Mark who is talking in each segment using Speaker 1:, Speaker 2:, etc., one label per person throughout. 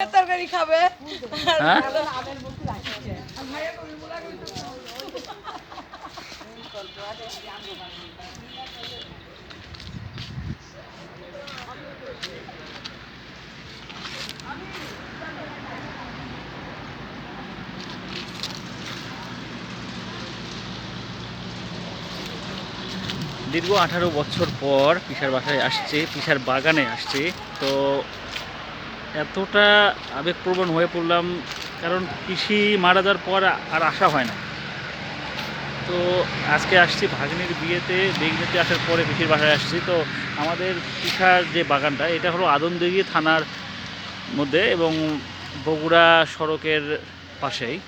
Speaker 1: তরকারি খাবে।
Speaker 2: হ্যাঁ? দীর্ঘ আঠারো বছর পর পিসার বাসায় আসছে পিসার বাগানে আসছে। তো এতটা আবেগপ্রবণ হয়ে পড়লাম, কারণ কৃষি মারা যাওয়ার পর আর আসা হয় না। তো আজকে আসছি ভাগ্নির বিয়েতে, বেগনিতে আসার পরে পিসির বাসায় আসছি। তো আমাদের পিসার যে বাগানটা, এটা হলো আদমদিঘি থানার মধ্যে এবং বগুড়া সড়কের পাশেই।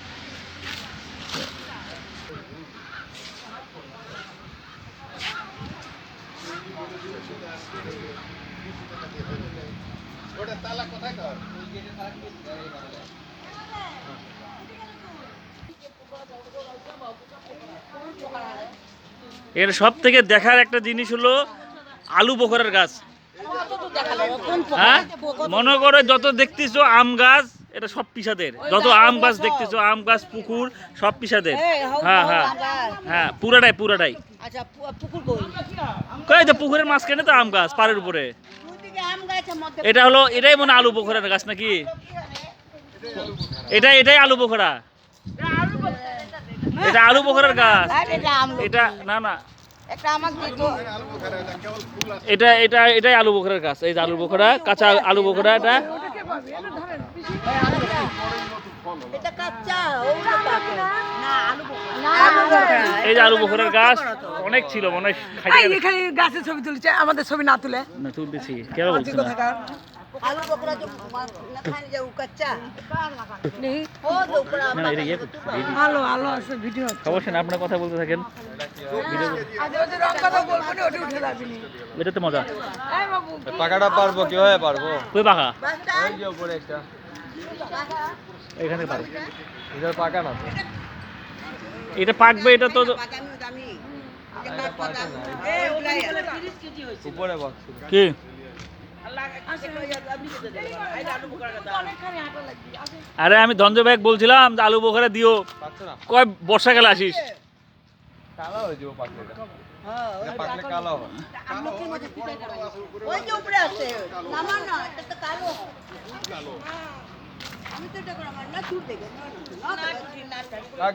Speaker 2: এর সব থেকে দেখার একটা জিনিস হলো আলু বখরার গাছ। হ্যাঁ? মনে করো যত দেখতেছো আম গাছ এটা সব পিসাদের। যত আম গাছ দেখতেছো আম গাছ পুকুর সব পিসাদের। হ্যাঁ হ্যাঁ। হ্যাঁ পুরাটাই পুরাটাই।
Speaker 1: আচ্ছা পু- কই?
Speaker 2: কই পুকুরের মাঝখানে তো আম গাছ পাড়ের উপরে। এটা হলো, এটাই মনে আলু পোখরার গাছ নাকি? এটা এটাই আলু পোখরা এটা আলু পোখরার গাছ।
Speaker 1: এটা,
Speaker 2: না না। এটা এটা, এটাই আলু বোখরার গাছ। এই আলু বোখরা কাঁচা আলু বোখরা এটা।
Speaker 1: এটা কাঁচা ওগুলো পাকে না আলু না আলু বোখরা।
Speaker 2: এই যে আলু বোখরার গাছ অনেক ছিল মনে হয় খাইতে
Speaker 3: এই
Speaker 2: গেলে-
Speaker 3: এখানে গাছের ছবি তুলছে আমাদের ছবি না তুলে
Speaker 2: না তুলতেছি কেন বলছি না
Speaker 1: আলু বোখরা जो ना खाने जाऊ कच्चा ओ जो ऊपर
Speaker 2: না না এটা ইয়ে করতেছি এই-
Speaker 3: ভালো ভালো আছে ভিডিও
Speaker 2: সমস্যা না আপনার কথা বলতে থাকেন
Speaker 3: আজ ওদের রং কথা বলবো না ওটা উঠে যাবি নি
Speaker 2: এটা তো মজা
Speaker 3: এই বাবু
Speaker 4: পাকাটা পারবো কিভাবে পারবো
Speaker 2: কই পাখা
Speaker 1: बस्ता
Speaker 4: ওই যে উপরে একটা
Speaker 2: এখানে পারো
Speaker 4: এটা পাকা না?
Speaker 2: এটা পাকবে এটা তো
Speaker 1: বাদামি দামি। এটা পাকা এ ওলাই 30 কেজি হইছে
Speaker 4: উপরে
Speaker 2: কি? আরে আমি ধনজ ভাই বলছিলাম যে আলু বোখরা দিও।
Speaker 4: পাচ্ছে না?
Speaker 2: কয় বর্ষাকালে আসিস?
Speaker 4: কালো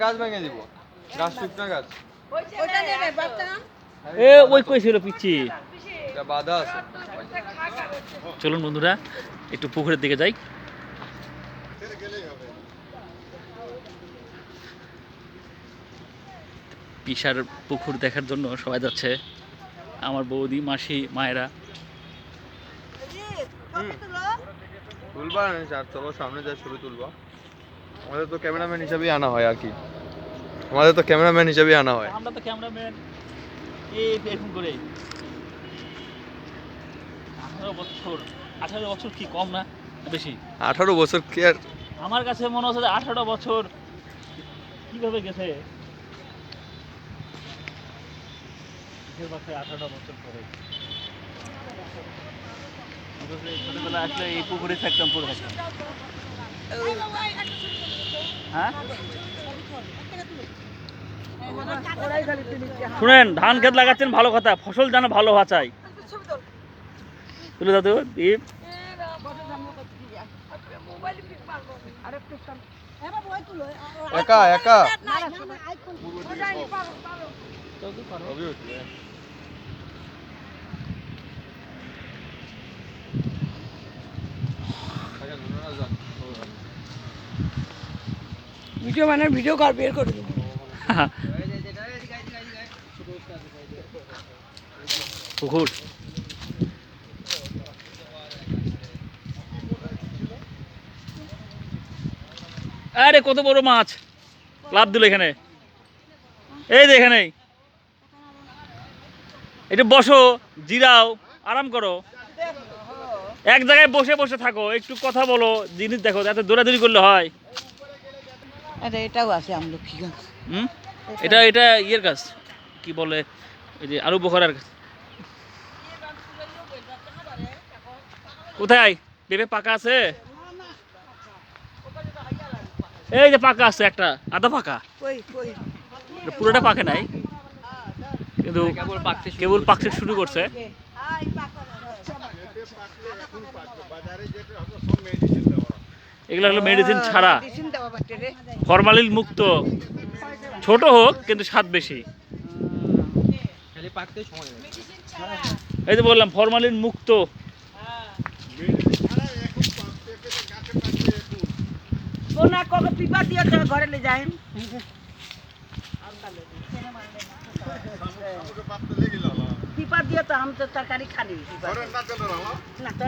Speaker 4: গাছ ভেঙে দিব। গাছ শুকনা গাছ।
Speaker 2: এ ওই কইছিল পিচ্ছি।
Speaker 4: বাধা আছে।
Speaker 2: চলুন বন্ধুরা একটু পুকুরের দিকে যাই। পিসার পুকুর দেখার জন্য সবাই যাচ্ছে। আমার বৌদি মাসি মায়েরা।
Speaker 4: তুলবা চার চলো সামনে যা ছবি তুলবা। আমাদের তো ক্যামেরাম্যান হিসাবেই আনা হয় আর কি। আমাদের তো ক্যামেরাম্যান হিসাবেই আনা হয়।
Speaker 2: আমরা তো ক্যামেরাম্যান। এই এরকম করে। আঠারো বছর আঠারো বছর কি কম না বেশি?
Speaker 4: আঠারো বছর কি আর?
Speaker 2: আমার কাছে মনে হচ্ছে যে আঠারো বছর কীভাবে গেছে? আঠারো বছর পরে। ছোটবেলা আসলে এই পুকুরে থাকতাম হ্যাঁ শুনেন ধান ক্ষেত লাগাচ্ছেন ভালো কথা ফসল যেন ভালো হওয়া চাই তুলে দাদু দীপ
Speaker 4: একা একা
Speaker 3: ভিডিও মানে ভিডিও কর বের করে
Speaker 2: পুকুর। আরে, কত বড় মাছ। লাভ দিল এখানে। এই যে এখানে এটা বসো, জিরাও, আরাম করো। এক জায়গায় বসে বসে থাকো একটু কথা বলো জিনিস দেখো এত দৌড়াদৌড়ি করলে হয়।
Speaker 1: আরে এটাও আছে আমলকি গাছ।
Speaker 2: হুম? এটা এটা ইয়ের গাছ কি বলে এই যে আলু বোখরার গাছ। কোথায়? পেঁপে পাকা আছে? এই যে পাকা আছে একটা আধা পাকা।
Speaker 1: কই কই?
Speaker 2: পুরোটা পাকে নাই। কিন্তু কেবল পাকতে শুরু করছে। এগুলো হলো মেডিসিন ছাড়া। ফরমালিন মুক্ত। ছোট হোক কিন্তু স্বাদ বেশি। এই তো বললাম ফরমালিন মুক্ত।
Speaker 1: পিপা দিয়ে ঘরে যাই। তো আম তো
Speaker 4: তরকারি খালি
Speaker 1: না
Speaker 3: তো।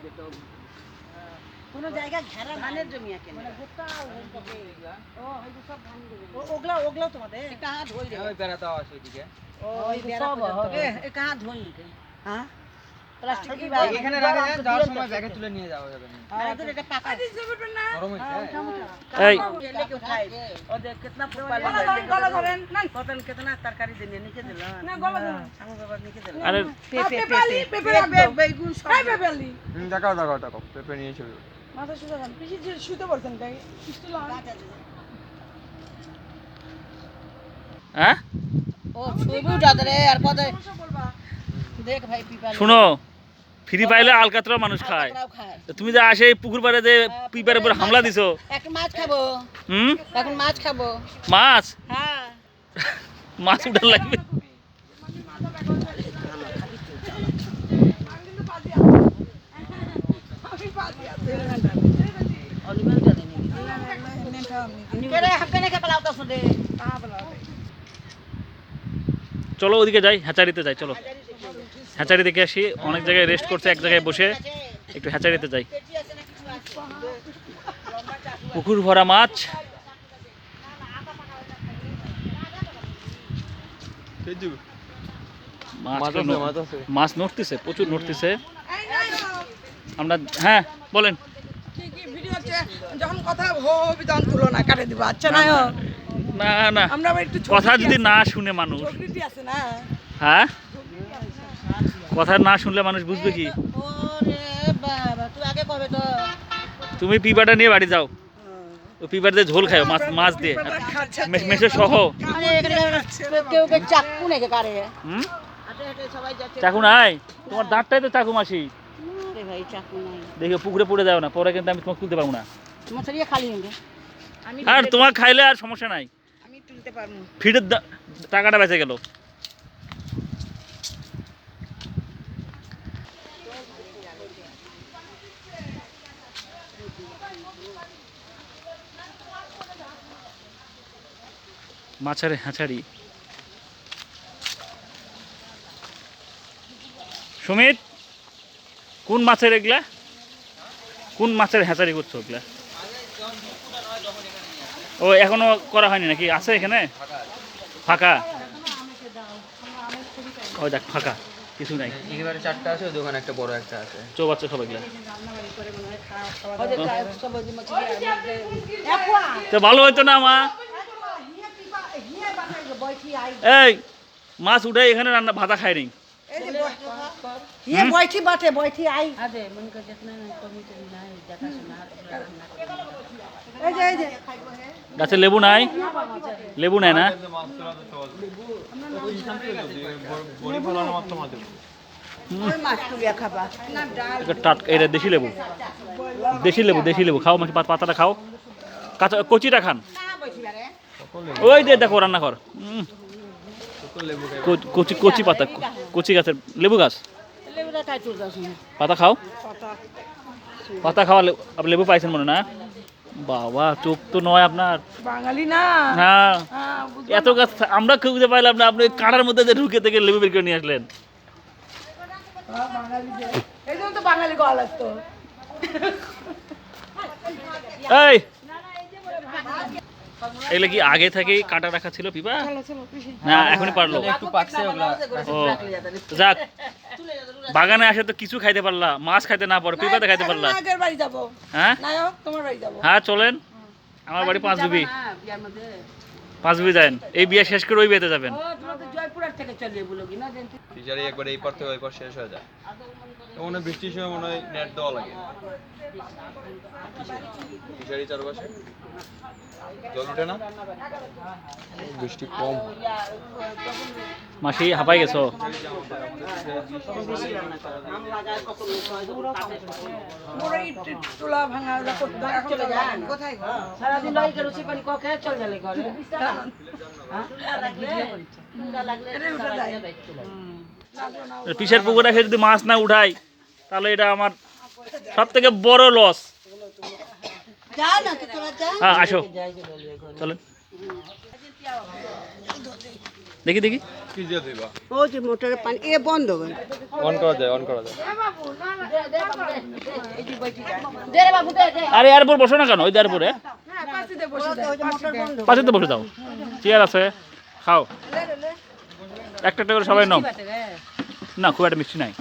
Speaker 3: কোন
Speaker 1: জায়গা ঘেরা ধানের জমি আছে মানে গোটা
Speaker 3: ওগলা ওগলা তোমাদের
Speaker 1: कहाँ धोई रे
Speaker 5: ওই বেড়াতাও আছে ওইদিকে
Speaker 1: ओ ये सब ए ए कहाँ धोई हां प्लास्टिक की बात
Speaker 5: এখানে রাখা যায় যাওয়ার সময় ব্যাগে তুলে নিয়ে যাওয়া যাবে না
Speaker 1: अरे तो এটা পাকা
Speaker 5: গরম হয়েছে
Speaker 2: এই
Speaker 1: ये लेके उठाए और देख कितना फुकवा
Speaker 3: গলা ধরেন গলা ধরেন না
Speaker 1: पतन कितना तरकारी देने निके दिला
Speaker 3: না গলা ধরেন
Speaker 1: हम बाबा निके दिला
Speaker 2: আরে
Speaker 3: পেপালি পেপার
Speaker 1: पे बैगुन सब
Speaker 3: এই পেপালি
Speaker 4: দেখাও দেখাও দেখাও পেঁপে নিয়ে চলে
Speaker 3: মাথা শুতে যান পিসি যে শুতে তাই।
Speaker 2: হ্যাঁ?
Speaker 1: ও যাদরে আর দেখ ভাই
Speaker 2: শুনো ফ্রি পাইলে আলকাতরা মানুষ খায়। তুমি যে আসে পুকুর পাড়ে যে হ্যাঁ, পিপার উপর হামলা দিছো।
Speaker 1: মাছ খাব।
Speaker 2: হুম?
Speaker 1: এখন মাছ খাব।
Speaker 2: মাছ?
Speaker 1: হ্যাঁ।
Speaker 2: মাছ উঠার লাগবে। চলো ওদিকে যাই হ্যাচারিতে যাই চলো। হ্যাচারি দেখে আসি অনেক জায়গায় রেস্ট করছে এক জায়গায় বসে একটু হ্যাচারিতে যাই। পুকুর ভরা মাছ। মাছ নড়তেছে প্রচুর নড়তেছে। আমরা হ্যাঁ বলেন।
Speaker 3: যখন কথা তখন কাটে দিব আচ্ছা না
Speaker 2: না না।
Speaker 3: আমরা একটু
Speaker 2: কথা যদি না শুনে মানুষ।
Speaker 3: প্রকৃতি আছে না।
Speaker 2: হ্যাঁ? কথা না শুনলে মানুষ বুঝবে কি?
Speaker 1: ওরে বাবা তুই আগে কবে তো?
Speaker 2: তুমি পিপাটা নিয়ে বাড়ি যাও। ও পিপার দিয়ে ঝোল খাও মাছ মাছ দিয়ে।
Speaker 3: খাচ্ছে
Speaker 2: মে- মেসে সহ।
Speaker 1: চাকু
Speaker 2: নাই? তোমার দাঁতটাই তো চাকু মাসি।
Speaker 1: রে ভাই চাকু নাই।
Speaker 2: দেখে পুকুরে পড়ে যাও না পরে কিন্তু আমি তোমাকে তুলতে পারব না।
Speaker 1: মশারিয়া খালি হইবে আমি
Speaker 2: আর তোমার খাইলে আর সমস্যা নাই।
Speaker 1: আমি তুলতে পারব
Speaker 2: ফিটের টাকাটা বেঁচে গেল। মাছের হ্যাঁচারি সুমিত কোন মাছের এগুলা? কোন মাছের হ্যাঁচারি করছ ওগুলা ও এখনও করা হয়নি নাকি? আছে এখানে? ফাঁকা? ওই দেখ ফাঁকা। কিছু নাই।
Speaker 5: একেবারে চারটা আছে দোকানে একটা বড় একটা আছে।
Speaker 2: চৌবাচ্চা সবাই গেলা
Speaker 1: ওদের সবজি মছলি একোয়া
Speaker 2: তো ভালো হইতো না মা? এই মাছ উঠে এখানে রান্না ভাতা খাই নি
Speaker 1: ये बैठी बाटे बैठी आई अरे मन का जितना नहीं कमी तो नहीं देखा सुना
Speaker 3: এই যে এই যে
Speaker 2: গাছে লেবু নাই লেবু নাই না
Speaker 1: ওই মাছ তুলিয়া খাবা
Speaker 2: এটা টাটকা এটা দেশি লেবু দেশি লেবু দেশি লেবু খাও মাছি পাত- পাতাটা খাও কাঁচা কচিটা খান ওই যে দেখো রান্নাঘর উম, কচি- কচি কচি পাতা কচি গাছের লেবু গাছ পাতা খাও? পাতা। খাওয়া লেবু পাইছেন মনে না? বাবা চোখ তো নয় আপনার।
Speaker 3: বাঙালি না?
Speaker 2: হ্যাঁ।
Speaker 3: হ্যাঁ,
Speaker 2: এত গাছ আমরা খুঁজে পাইলাম না আপনি কাঁটার মধ্যে দিয়ে ঢুকে থেকে লেবু বের করে নিয়ে আসলেন।
Speaker 3: হ্যাঁ, যে এই!
Speaker 2: এগুলো কি আগে থেকেই কাটা রাখা ছিল পিপা?
Speaker 3: চলো চলো
Speaker 2: না এখনই পারল।
Speaker 5: একটু পাকছে ওগুলা।
Speaker 2: ও যাক। বাগানে আসে তো কিছু খাইতে পারলা মাছ খাইতে না পারো পিপাতে খাইতে পারলা।
Speaker 3: আগের বাড়ি যাব।
Speaker 2: হ্যাঁ?
Speaker 3: নায়ক তোমার বাড়ি যাব।
Speaker 2: হ্যাঁ চলেন। আমার বাড়ি পাঁচ বিবি
Speaker 1: না, বিয়ার মধ্যে।
Speaker 2: পাঁচ যাবেন এই বিয়ে শেষ করে ওই বিয়েতে যাবেন।
Speaker 1: থেকে চলে বলো কি না
Speaker 4: একবার এই পার থেকে ওই পার শেষ হয়ে যায়। মনে হয় বৃষ্টির সময় মনে হয় নেট দেওয়া লাগে। ফিশারি চারপাশে। জল উঠে না? বৃষ্টি কম।
Speaker 2: মাসি হাঁপাই গেছো।
Speaker 3: কোথায়
Speaker 1: সারাদিন সে পানি ককে চল গেলে ঘরে? হ্যাঁ?
Speaker 2: পিসের পুকুরে এসে যদি মাছ না উঠাই তাহলে এটা আমার সব থেকে বড় লস হ্যাঁ আসো। চলেন। দেখি দেখি।
Speaker 4: কি দিয়ে দিবা
Speaker 1: ও যে মোটরের পানি এ বন্ধ করে।
Speaker 4: অন করা যায় অন করা যায়।
Speaker 2: আরে এরপর বসো না কেন? ওই
Speaker 3: হ্যাঁ, পাঁচিতে।
Speaker 2: পাশে তো বসে দাও চেয়ার আছে। খাও। একটা একটা করে সবাই নাও। না খুব একটা মিষ্টি নাই।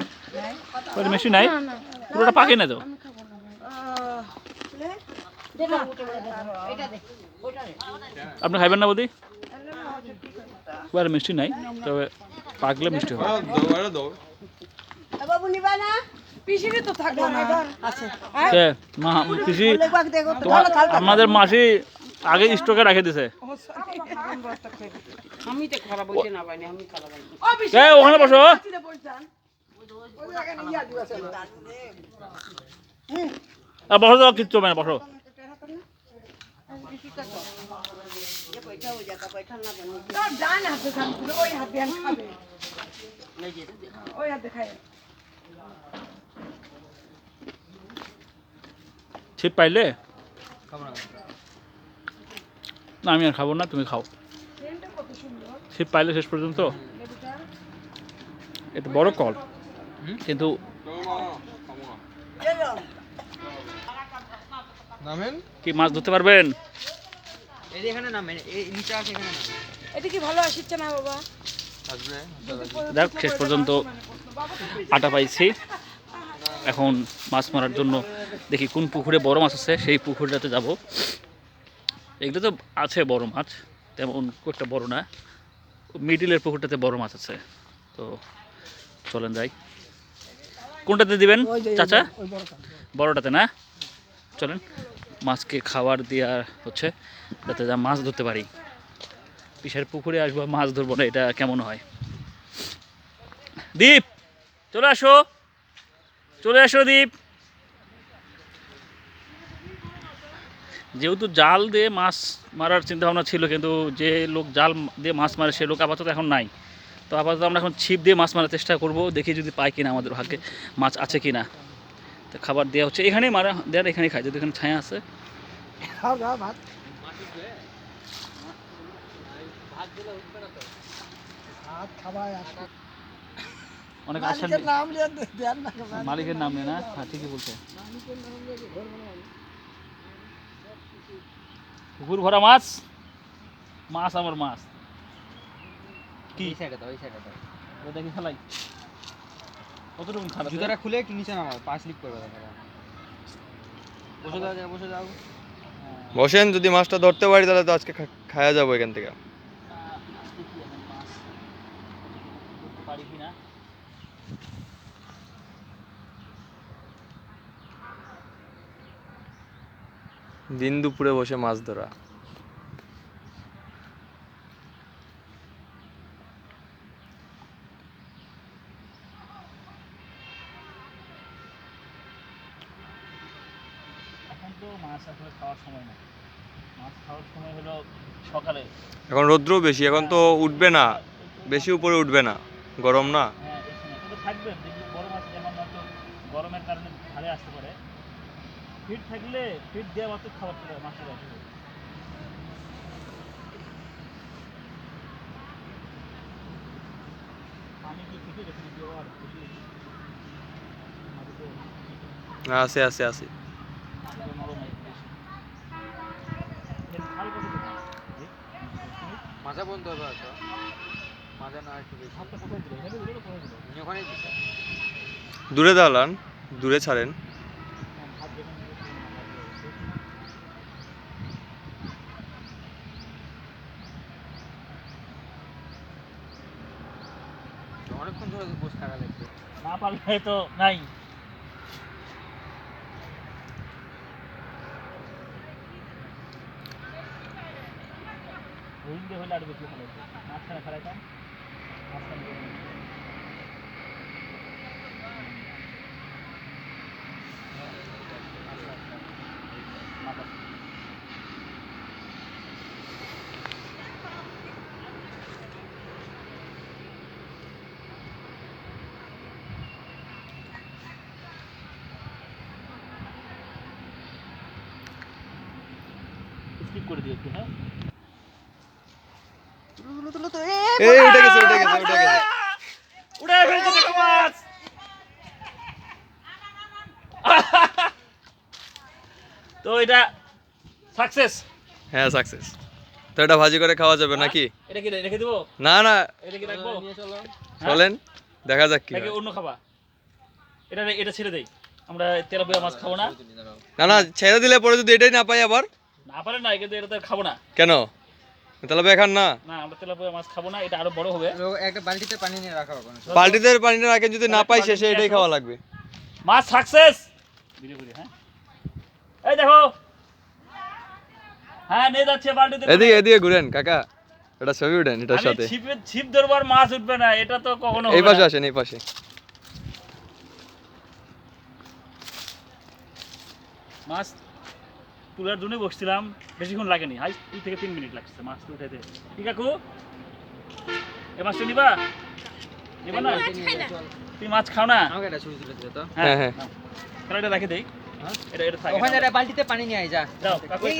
Speaker 2: খুব মিষ্টি নাই। পুরোটা পাকে না তো। আপনি খাইবেন না বৌদি? খুব মিষ্টি নাই তবে পাকলে মিষ্টি হবে
Speaker 1: বাবু নিবা না
Speaker 3: পিসিরই তো থাকল না।
Speaker 2: কে, মা পিসি তোমার আমাদের মাসি আগে স্টকে রেখে দিছে। ওখানে বসো।
Speaker 3: বসে ইয়া
Speaker 2: কিচ্ছু হবে না বসো। ছিপ পাইলে?
Speaker 5: না
Speaker 2: আমি আর খাব না তুমি খাও। ছিপ পাইলে শেষ পর্যন্ত? এটা বড় কল। কিন্তু
Speaker 4: নামেন।
Speaker 2: কি মাছ ধরতে পারবেন?
Speaker 5: এই এখানে নামে এই নিচে আছে এখানে
Speaker 3: এটা কি ভালো আসছে না বাবা?
Speaker 2: দেখ শেষ পর্যন্ত আটা পাইছি। এখন মাছ মারার জন্য দেখি কোন পুকুরে বড় মাছ আছে সেই পুকুরটাতে যাব। এগুলো তো আছে বড় মাছ তেমন খুব একটা বড় না। মিডিলের পুকুরটাতে বড় মাছ আছে। তো চলেন যাই। কোনটাতে দিবেন চাচা? বড়টাতে না? চলেন। মাছকে খাবার দেওয়া হচ্ছে, যাতে যা মাছ ধরতে পারি। পিসের পুকুরে আসব মাছ ধরবো না, এটা কেমন হয়? দীপ, চলে আসো। চলে আসো দীপ। যেহেতু জাল দিয়ে মাছ মারার চিন্তা ভাবনা ছিল, কিন্তু যে লোক জাল দিয়ে মাছ মারে, সে লোক আপাতত এখন নাই। তো আপাতত আমরা এখন ছিপ দিয়ে মাছ মারার চেষ্টা করব, দেখি যদি পাই কিনা আমাদের ভাগ্যে মাছ আছে কিনা। তো খাবার দেওয়া হচ্ছে। এখানেই মারা দেওয়ার এখানেই খাই যদি এখানে ছায়া আছে। অনেক আশা নেই। মালিকের নাম নেই না? হ্যাঁ ঠিকই বলছে। পুকুর ভরা মাছ? মাছ আমার মাছ। কি?
Speaker 5: এই সাইডে দাও এই সাইডে দাও।
Speaker 2: ওটা দেখি খেলাই কতটুকু খারাপ
Speaker 5: জুতাটা খুলে একটু নিচে নামাও পা স্লিপ করবে বসে দাও যা বসে যাও
Speaker 4: বসেন যদি মাছটা ধরতে পারি তাহলে তো আজকে খাওয়া যাব এখান থেকে। দিন দুপুরে বসে মাছ ধরা।
Speaker 2: সময় না মাছ খাওয়ার সময় হলো সকালে।
Speaker 4: এখন রৌদ্র বেশি এখন তো উঠবে না। বেশি। উপরে উঠবে না গরম না?
Speaker 2: হ্যাঁ থাকবে যেমন হয়তো গরমের কারণে ধারে আসতে পারে। ফিট থাকলে ফিট দেওয়া মাত্র খাবার চলে যায়, মাছের আসবে পানি কি ফিটে রেখে আর
Speaker 4: আছে আছে আছে
Speaker 2: মাটিতে নরম হয়ে গেছে। এর খাল কত দূর?
Speaker 5: মাজা বন্ধ হবে হয়তো। মাজা না একটু বেশি। ওখানেই দিছে।
Speaker 4: দূরে দাঁড়ান দূরে ছাড়েন।
Speaker 5: অনেকক্ষণ ধরে বসে থাকা লাগবে।
Speaker 2: না পারলে তো নাই। রোহিং দিয়ে হলে আর বেশি ভালো হতো মাঝখানে ফেলাইতাম মাঝখানে করে নিতাম। আচ্ছা, আচ্ছা। মাথা। স্কিপ করে দিও একটু হ্যাঁ
Speaker 4: এই উঠে গেছে উঠে গেছে উঠে গেছে।
Speaker 2: উড়ে ফেলছে দেখো মাছ। তো এটা সাকসেস
Speaker 4: হ্যাঁ সাকসেস তো এটা ভাজি করে খাওয়া যাবে নাকি?
Speaker 2: এটা কি রেখে দেবো?
Speaker 4: না না।
Speaker 2: এটা কি রাখব?
Speaker 5: নিয়ে চলো।
Speaker 2: হ্যাঁ?
Speaker 4: চলেন দেখা যাক কি
Speaker 2: নাকি অন্য খাবা এটা এটা ছেড়ে দেই। আমরা তেলাপিয়া মাছ খাব না।
Speaker 4: না না ছেড়ে দিলে পরে যদি এটাই না পাই আবার?
Speaker 2: না পারে না কিন্তু এটা তো খাব না।
Speaker 4: কেন? তাহলে বেখান না?
Speaker 2: না আমরা তেলাপিয়া মাছ খাব না এটা আরও বড় হবে।
Speaker 5: একটা বালতিতে পানি নিয়ে রাখা হবে না
Speaker 4: বালতিতে পানিটা রাখে যদি না পাই শেষে এটাই খাওয়া লাগবে।
Speaker 2: মাছ সাকসেস ভিডিও করি হ্যাঁ? এই দেখো! হ্যাঁ নিয়ে যাচ্ছে বালতিতে
Speaker 4: এদিকে এদিকে ঘুরেন কাকা। এটা ছবি উঠেন এটার সাথে।
Speaker 2: ছিপে ছিপ ধরবার মাছ উঠবে না এটা তো কখনো
Speaker 4: এই পাশে আসেন এই পাশে।
Speaker 2: মাছ তোলার জন্য বসছিলাম বেশিক্ষণ লাগেনি। হাই দুই থেকে তিন মিনিট লাগছে মাছ উঠাইতে। ঠিক কাকু? এ মাছটা নিবা? নিবা না? তুমি মাছ খাও না?
Speaker 5: আমাকে ছবি তুলে দিলে তো।
Speaker 4: হ্যাঁ, হ্যাঁ।
Speaker 2: তাহলে এটা রেখে দেই।
Speaker 5: হ্যাঁ?
Speaker 2: এটা এটা থাকে।
Speaker 5: ওখানে একটা বালতিতে পানি নিয়ে আয় যা।
Speaker 2: যাও কাকু।
Speaker 4: এই,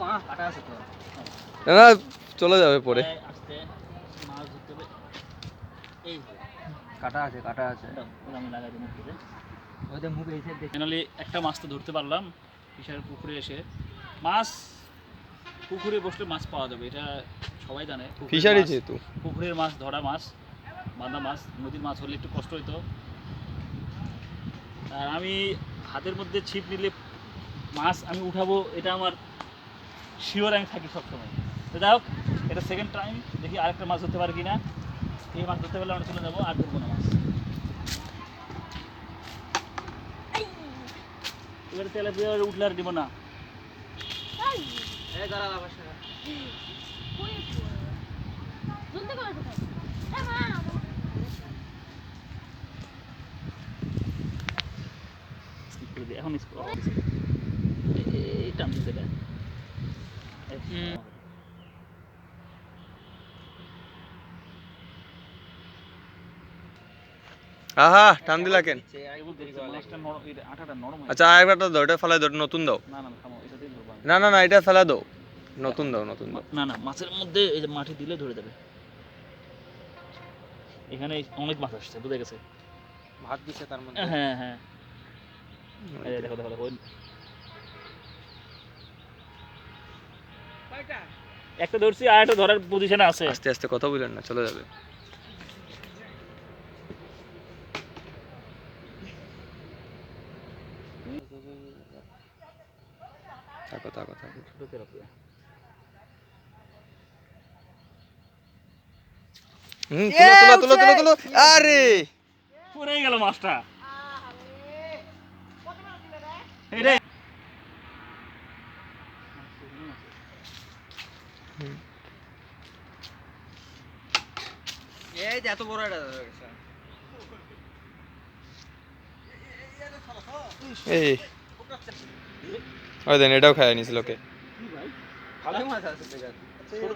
Speaker 5: মা কাটা আছে তো।
Speaker 4: না চলে যাবে পরে।
Speaker 2: আস্তে। মাছ ধরতে এই
Speaker 5: কাটা আছে কাটা আছে।
Speaker 2: আমি লাগাই দিই ফাইনালি একটা মাছ তো ধরতে পারলাম বিশাল পুকুরে এসে। মাছ পুকুরে বসলে মাছ পাওয়া যাবে এটা সবাই জানে।
Speaker 4: ফিশারি যেহেতু।
Speaker 2: পুকুরের মাছ ধরা মাছ বাঁধা মাছ নদীর মাছ হলে একটু কষ্ট হইতো। আর আমি হাতের মধ্যে ছিপ নিলে মাছ আমি উঠাবো এটা আমার শিওর আমি থাকি সবসময়। তো যাই হোক এটা সেকেন্ড টাইম দেখি আরেকটা মাছ ধরতে পারি কিনা। এই মাছ ধরতে পারলে আমরা চলে যাব আর ধরবো না মাছ। এবার তেলে দিয়ে উঠলে আর দিব না। এখন স্কুল এই টান দিতে এটা এই,
Speaker 4: আহা টান দিলা কেন?
Speaker 2: হয়ে
Speaker 4: আচ্ছা দাও এটা ফেলাই দাও নতুন দাও।
Speaker 2: না না না, এটা দিয়ে
Speaker 4: না না না এটা ফেলা দাও। নতুন দাও নতুন দাও।
Speaker 2: না না মাছের মধ্যে এই যে মাটি দিলে ধরে যাবে। এখানে অনেক মাছ আসছে বুঝে গেছে?
Speaker 5: ভাত দিছে তার মধ্যে।
Speaker 2: হ্যাঁ হ্যাঁ দেখো দেখো দেখো একটা ধরছি আর একটা ধরার পজিশনে আছে।
Speaker 4: আস্তে আস্তে কথা বলেন না চলে যাবে। থাকো থাকো থাকো। হুম তুলো তুলো তুলো তুলো তুলো। আরে!
Speaker 2: পড়ে গেল মাছটা। এইটাই
Speaker 5: এই যে এত বড় গেছে।
Speaker 4: এই। ওই দেন, এটাও খায় নিছিল ওকে
Speaker 5: ভালো মাছ আছে দেখা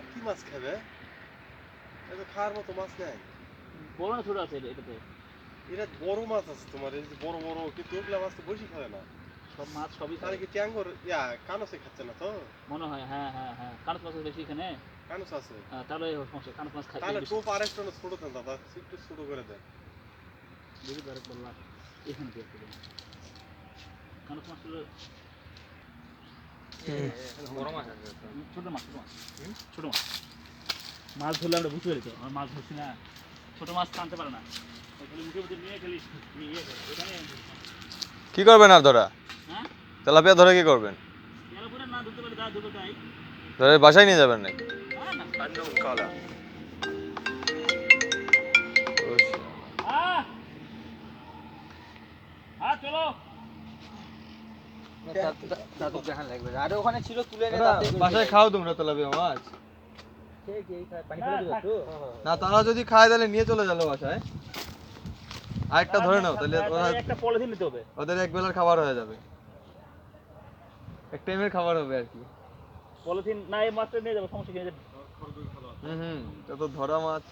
Speaker 6: কি মাছ খাবে এটা খাওয়ার মতো মাছ নাই
Speaker 2: বড়
Speaker 6: মাছ আছে? তোমার বড় বড় কিন্তু মাছ তো খাবে না
Speaker 2: সব মাছ সবই
Speaker 6: কি ট্যাঙ্গর ইয়া খাচ্ছে না তো
Speaker 2: মনে হয় হ্যাঁ হ্যাঁ হ্যাঁ বেশি এখানে
Speaker 6: আছে
Speaker 2: তাহলে মাছ
Speaker 6: তাহলে ছোট ছোট করে
Speaker 2: বললাম মাছ হলো
Speaker 5: বড় মাছ আছে তো।
Speaker 2: ছোট মাছ ছোট মাছ ছোট মাছ মাছ ধরলে আমরা বুঝতে পারি তো আমরা মাছ ধরছি না। ছোট মাছ টানতে পারে না।
Speaker 4: কি করবেন আর ধরা?
Speaker 2: হ্যাঁ?
Speaker 4: তেলাপিয়া ধরে কি করবেন? ধরে বাসায় নিয়ে যাবেন নাকি?
Speaker 2: হ্যাঁ না। হ্যাঁ হ্যাঁ চলো
Speaker 5: দাদু- দাদু- দাদুর দেখান লাগবে আরে ওখানে ছিল তুলে এনে
Speaker 4: দাদা,
Speaker 5: তাতে-
Speaker 4: বাসায় খাও তোমরা তেলাপিয়া মাছ।
Speaker 5: খেয়ে খেয়ে খায়, পানি ফেলে দিবা তো?
Speaker 4: না তারা যদি খায় তাহলে নিয়ে চলে গেল বাসায়। আরেকটা ধরে নাও তাহলে
Speaker 2: একটা পলিথিন নিতে হবে।
Speaker 4: ওদের এক বেলার খাবার হয়ে যাবে। এক টাইমের খাবার হবে আর কি।
Speaker 2: পলিথিন না এই মাছটা নিয়ে যাব সমস্যা কি
Speaker 4: হুম হুম তো ধরা মাছ।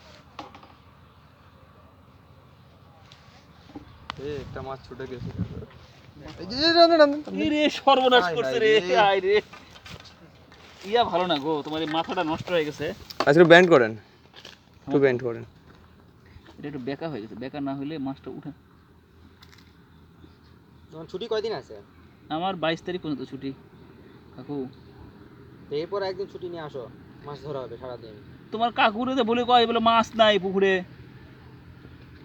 Speaker 4: এই একটা মাছ ছুটে গেছে।
Speaker 2: রে সর্বনাশ করছে রে। আয় রে। ইয়া ভালো না গো তোমার মাথাটা নষ্ট হয়ে গেছে।
Speaker 4: আজকে ব্যান্ড করেন। একটু ব্যান্ড করেন।
Speaker 2: এটা একটু বেকা হয়ে গেছে বেকা না হলে মাছটা উঠে
Speaker 5: তোমার ছুটি কয়দিন আছে?
Speaker 2: আমার বাইশ তারিখ পর্যন্ত ছুটি। কাকু।
Speaker 5: এরপর একদিন ছুটি নিয়ে আসো মাছ ধরা হবে সারাদিন।
Speaker 2: তোমার কাকুরে তো বলে কয় বলে মাছ নাই পুকুরে
Speaker 5: মাছ হবে হবে ভালোই মাছ হবে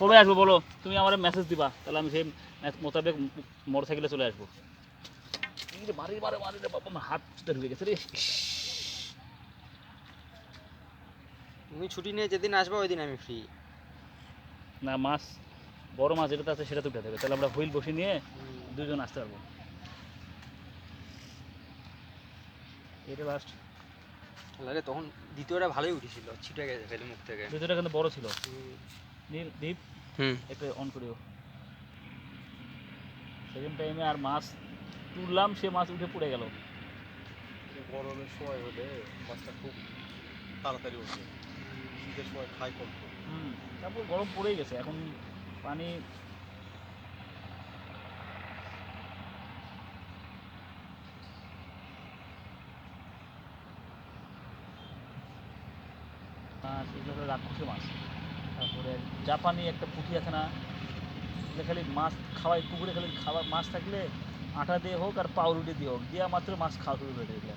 Speaker 2: কবে আসব বলো? তুমি আমার মেসেজ দিবা তাহলে আমি সেই মোতাবেক মোটর সাইকেলে চলে আসব। মারি মারে মারি রে বাবা আমার হাত চুতে ঢুকে গেছে রে।
Speaker 5: তুমি ছুটি নিয়ে যেদিন আসবে ওই দিন আমি ফ্রি
Speaker 2: না মাছ বড় মাছ যেটা আছে সেটা তো উঠে দেবে তাহলে আমরা হুইল বসে নিয়ে দুজন আসতে পারব। এটা লাস্ট
Speaker 5: আরে তখন দ্বিতীয়টা ভালোই উঠেছিল ছিটে গেছে ফেলে মুখ থেকে।
Speaker 2: কিন্তু বড় ছিল। নীল দ্বীপ
Speaker 4: হুম।
Speaker 2: একটু অন করিও। সেকেন্ড টাইমে আর মাছ তুললাম সে মাছ উঠে পড়ে গেল।
Speaker 6: গরমের সময় হলে মাছটা খুব তাড়াতাড়ি ওঠে। শীতের সময় খাই কম।
Speaker 2: তারপর গরম পড়েই গেছে। এখন পানি মাছ এগুলো হলো রাক্ষসী মাছ তারপরে জাপানি একটা পুঁটি আছে না খালি মাছ খাওয়াই পুকুরে খালি খাবার মাছ থাকলে আটা দিয়ে হোক আর পাউরুটি দিয়ে হোক দেওয়া মাত্র মাছ খাওয়া শুরু করে এগুলো।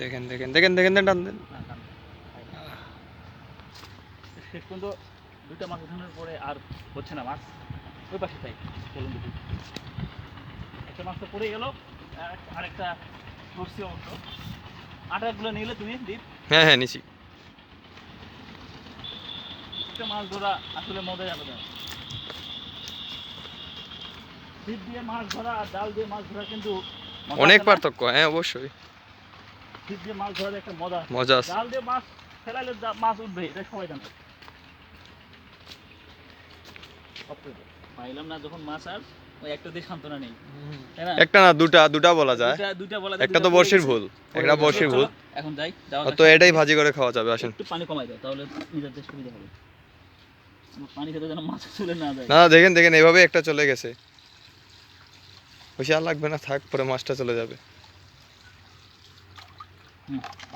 Speaker 4: দেখেন দেখেন দেখেন দেখেন দেখেন টান দেন।
Speaker 2: শেষ পর্যন্ত দুইটা মাছ উঠানোর পরে আর হচ্ছে না মাছ ওই পাশে তাই বলুন দেখি একটা মাছ তো পড়ে গেল আর- আরেকটা ধরছি অবশ্য। আটাগুলো নিলে তুমি দ্বীপ
Speaker 4: হ্যাঁ হ্যাঁ নিছি।
Speaker 2: একটা মাছ ধরা আসলে মজাই আলাদা। ছিপ দিয়ে মাছ ধরা আর জাল দিয়ে মাছ ধরা কিন্তু
Speaker 4: অনেক পার্থক্য হ্যাঁ অবশ্যই।
Speaker 2: ছিপ দিয়ে মাছ ধরার একটা মজা
Speaker 4: মজা আছে।
Speaker 2: জাল দিয়ে মাছ ফেলাইলে মাছ উঠবে এটা সবাই জানে। পাইলাম না যখন মাছ আর ওই একটা দিয়ে সান্ত্বনা নেই।
Speaker 4: একটা না দুটা দুটা বলা যায়।
Speaker 2: দুইটা বলা যায়,
Speaker 4: একটা তো বর্ষির ভুল একটা বর্ষির। ভুল।
Speaker 2: এখন যাই
Speaker 4: তো এটাই ভাজি করে খাওয়া যাবে আসেন।
Speaker 2: একটু পানি কমাই দাও তাহলে নিজেদের সুবিধা হবে। পানি খেতে যেন মাছ চলে না যায়।
Speaker 4: না দেখেন দেখেন এইভাবে একটা চলে গেছে। বেশি আর লাগবে না থাক পরে মাছটা চলে যাবে।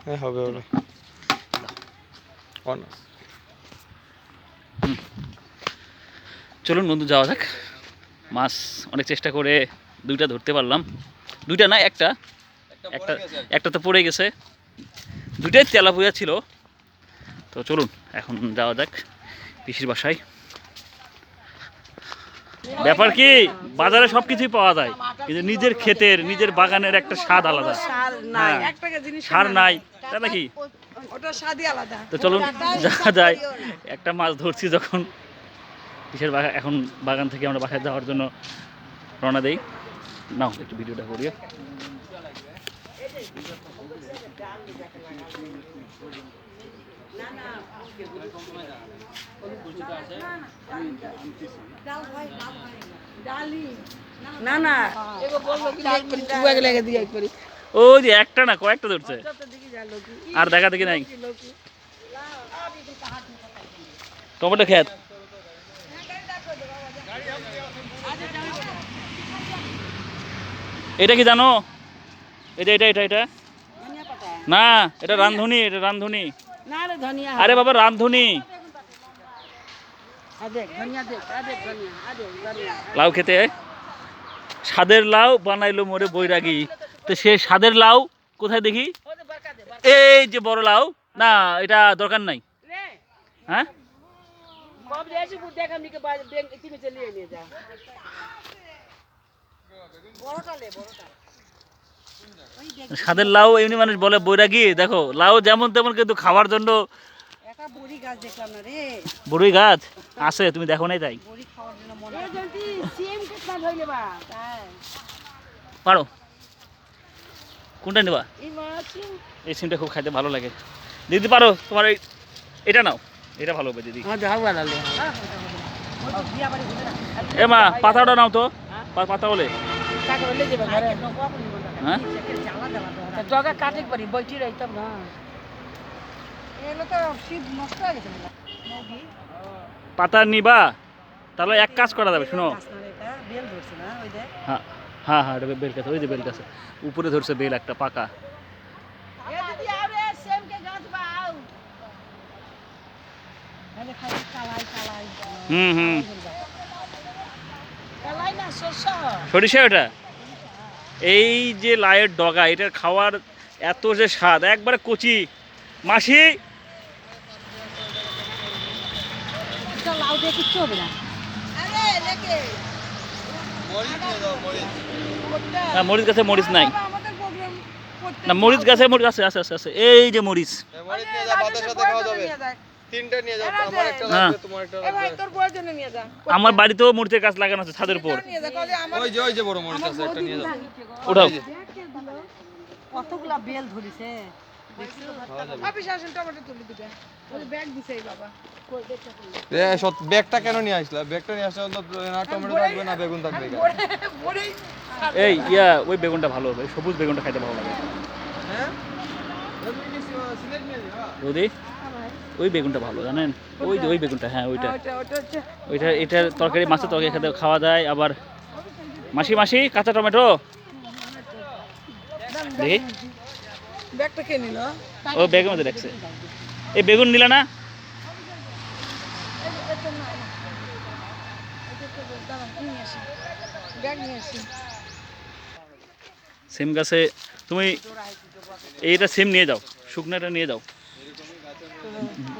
Speaker 4: হ্যাঁ হবে হবে। On.
Speaker 2: চলুন বন্ধু যাওয়া যাক। মাছ অনেক চেষ্টা করে দুইটা ধরতে পারলাম। দুইটা না একটা। একটা একটা তো পড়ে গেছে। দুইটাই তেলাপুয়া ছিল। তো চলুন এখন যাওয়া যাক পিসির বাসায়। ব্যাপার কি বাজারে সব কিছুই পাওয়া যায়। কিন্তু নিজের ক্ষেতের নিজের বাগানের একটা স্বাদ আলাদা।
Speaker 3: সার নাই
Speaker 2: হ্যাঁ। সার নাই। তাই নাকি?
Speaker 3: আলাদা।
Speaker 2: তো চলুন যা যায় একটা মাছ ধরছি যখন। কিসের বাগান এখন বাগান থেকে আমরা বাসায় যাওয়ার জন্য রওনা দেই। নাও একটু ভিডিওটা করিও।
Speaker 1: না না।
Speaker 2: ও যে একটা না কয়েকটা ধরছে। আর দেখা দেখি নাই। টমেটো খেত। এটা কি জানো? এটা এটা এটা এটা? না এটা রান্ধুনি এটা রান্ধুনি।
Speaker 1: না রে ধনিয়া
Speaker 2: আরে বাবা রান্ধুনি। লাউ খেতে স্বাদের লাউ বানাইলো মোরে বৈরাগী। তো সে স্বাদের লাউ কোথায় দেখি? এই যে বড় লাউ। না এটা দরকার নাই। হ্যাঁ? স্বাদের লাউ এমনি মানুষ বলে বৈরাগী। দেখো লাউ যেমন তেমন কিন্তু খাওয়ার জন্য
Speaker 3: বড়ি গাছ
Speaker 2: আছে তুমি দেখো নাই তাই।
Speaker 3: মনে
Speaker 2: পারো। কোনটা নেবা?
Speaker 1: এই মাছি
Speaker 2: সিমটা খুব খাইতে ভালো লাগে। দিদি পারো তোমার এই এটা নাও। এটা ভালো হবে দিদি।
Speaker 1: হ্যাঁ
Speaker 3: বাড়ি ঘুরে
Speaker 2: এ মা পাতাটা নাও তো। পাতা বলে হ্যাঁ?
Speaker 1: জগা কাটে পারি বইটি রইতাম না।
Speaker 3: এগুলো তো শীত নষ্ট হয়ে গেছে। না মুরগি
Speaker 2: পাতা নিবা তাহলে এক কাজ করা যাবে শুনো। হ্যাঁ হ্যাঁ হ্যাঁ এটা বেল গাছ ওই যে বেল কাছে। উপরে ধরছে বেল একটা পাকা। হুম
Speaker 1: দিদি
Speaker 2: সরিষা ওটা? এই যে লায়ের ডগা, এটার খাওয়ার এত যে স্বাদ, একবারে কচি। মাসি? মরিচ গাছে মরিচ নাই। না, মরিচ গাছে, মরিচ আছে আছে আছে এই যে মরিচ।
Speaker 4: তিনটে নিয়ে যাও আমার একটা। লাগবে তোমার একটা লাগবে।
Speaker 3: তোর প্রয়োজনে নিয়ে যা।
Speaker 2: আমার বাড়িতেও মরিচের গাছ লাগানো আছে ছাদের উপর।
Speaker 3: নিয়ে যা কাজে আমার
Speaker 4: ওই যে ওই যে বড় মরিচ আছে একটা নিয়ে যাও।
Speaker 2: ওটাও।
Speaker 3: কতগুলা বেল ধরিছে।
Speaker 7: অফিসে আসেন টমেটো তুলে দিবেন ওই ব্যাগ দিছে এই বাবা।
Speaker 4: এ সত ব্যাগটা কেন নিয়ে আসলা? ব্যাগটা নিয়ে আসলে না টমেটো থাকবে না বেগুন থাকবে
Speaker 2: এই ইয়া ওই বেগুনটা ভালো হবে সবুজ বেগুনটা খাইতে ভালো লাগে
Speaker 4: হ্যাঁ? তুমি
Speaker 2: ওই বেগুনটা ভালো জানেন? ওই যে ওই বেগুনটা হ্যাঁ ওইটা।
Speaker 7: হচ্ছে
Speaker 2: ওইটা এটার তরকারি মাছের তরকারি খেতে খাওয়া যায় আবার মাসি মাসি কাঁচা টমেটো? দেখি। ও বেগুন মধ্যে রাখছে। এই বেগুন নিলে না? সিম গাছে তুমি এইটা সিম নিয়ে যাও শুকনোটা নিয়ে যাও।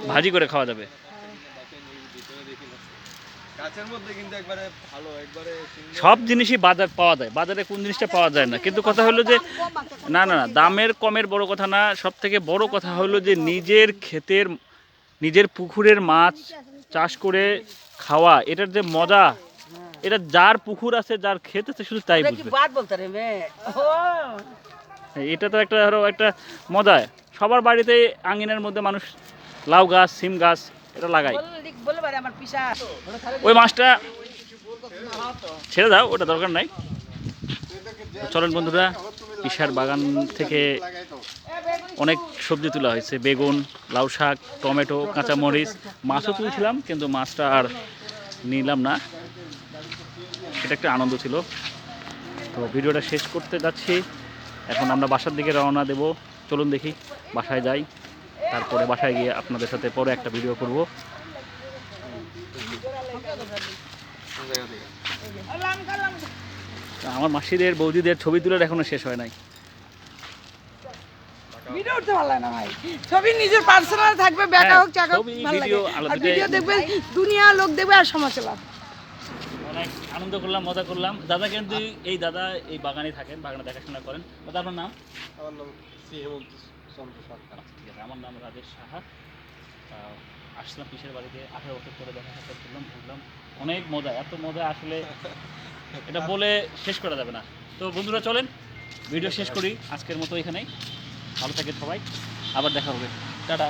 Speaker 2: ভাজি করে খাওয়া যাবে।
Speaker 4: গাছের মধ্যে কিন্তু একবারে ভালো একবারে সুন্দর।
Speaker 2: সব জিনিসই বাজার পাওয়া যায় বাজারে কোন জিনিসটা পাওয়া যায় না। কিন্তু কথা হলো যে না না না দামের কমের বড় কথা না সব থেকে বড় কথা হলো যে নিজের ক্ষেতের নিজের পুকুরের মাছ চাষ করে খাওয়া এটার যে মজা এটা যার পুকুর আছে যার ক্ষেত আছে শুধু তাই বুঝবে।
Speaker 1: বলতে রে মে ও।
Speaker 2: এটা তো একটা ধরো একটা মজা। সবার বাড়িতে আঙিনার মধ্যে মানুষ লাউ গাছ সিম গাছ এটা
Speaker 1: পিসা।
Speaker 2: ওই মাছটা ছেড়ে দাও ওটা দরকার নাই। চলেন বন্ধুরা ঈশার বাগান থেকে অনেক সবজি তোলা হয়েছে। বেগুন লাউ শাক টমেটো কাঁচামরিচ। মাছও তুলছিলাম কিন্তু মাছটা আর নিলাম না। এটা একটা আনন্দ ছিল। তো ভিডিওটা শেষ করতে যাচ্ছি। এখন আমরা বাসার দিকে রওনা দেব। চলুন দেখি বাসায় যাই। তারপরে বাসায় গিয়ে আপনাদের সাথে পরে একটা ভিডিও করব। আমার মাসিদের বৌদিদের ছবি তুলে এখনও শেষ হয় নাই।
Speaker 7: ভিডিও উঠতে ভালো না ভাই। ছবি নিজের পার্সোনাল থাকবে
Speaker 2: হ্যাঁ,
Speaker 7: হোক চাকা হোক ভালো লাগে।
Speaker 2: ভিডিও, আলাদা
Speaker 7: আর ভিডিও দেখবে দুনিয়া লোক দেখবে আর সমাজ লাভ।
Speaker 2: অনেক আনন্দ করলাম মজা করলাম। দাদা কিন্তু এই দাদা এই বাগানে থাকেন বাগানে দেখাশোনা করেন। দাদা আপনার নাম?
Speaker 6: আমার নাম শ্রী হেমন্ত চন্দ্র সরকার।
Speaker 2: আমার নাম রাজেশ সাহা। আসলাম পিসের বাড়িতে? আঠারো বছর পরে দেখা সাক্ষাৎ করলাম ঘুরলাম অনেক মজা এত মজা আসলে এটা বলে শেষ করা যাবে না। তো বন্ধুরা চলেন ভিডিও শেষ করি আজকের মতো এখানেই। ভালো থাকে সবাই আবার দেখা হবে। টাটা।